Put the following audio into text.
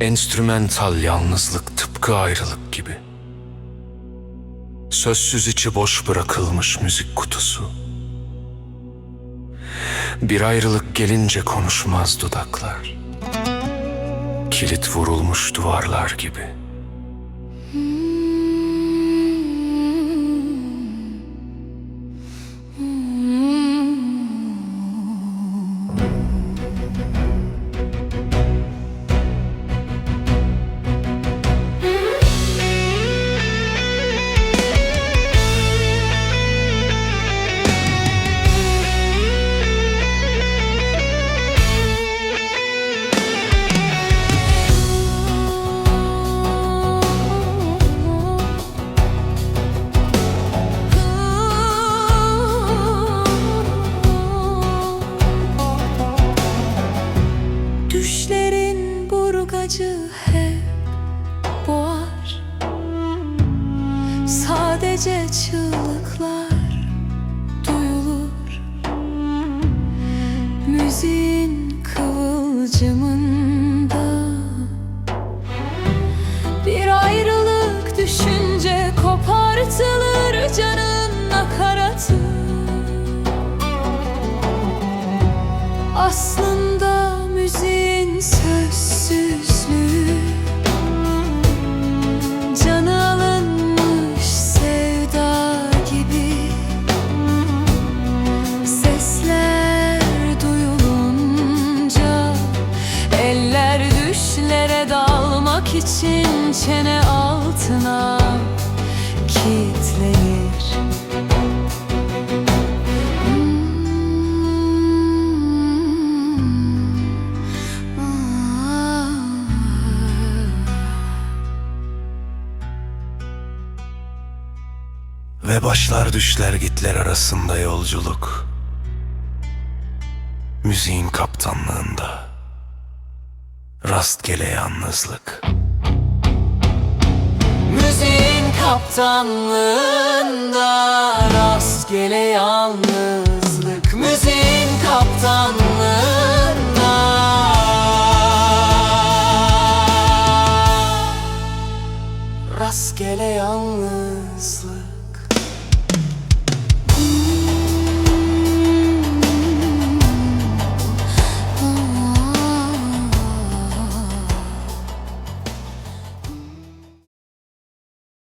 enstrümental yalnızlık tıpkı ayrılık gibi. Sözsüz içi boş bırakılmış müzik kutusu. Bir ayrılık gelince konuşmaz dudaklar. Kilit vurulmuş duvarlar gibi. Hep boğar. Sadece çığlıklar için çene altına kilitlenir Ve başlar düşler gitler arasında yolculuk. Müziğin kaptanlığında. Rastgele yalnızlık. Müziğin kaptanlığında rastgele yalnızlık. Müziğin kaptanlığında. Rastgele yalnızlık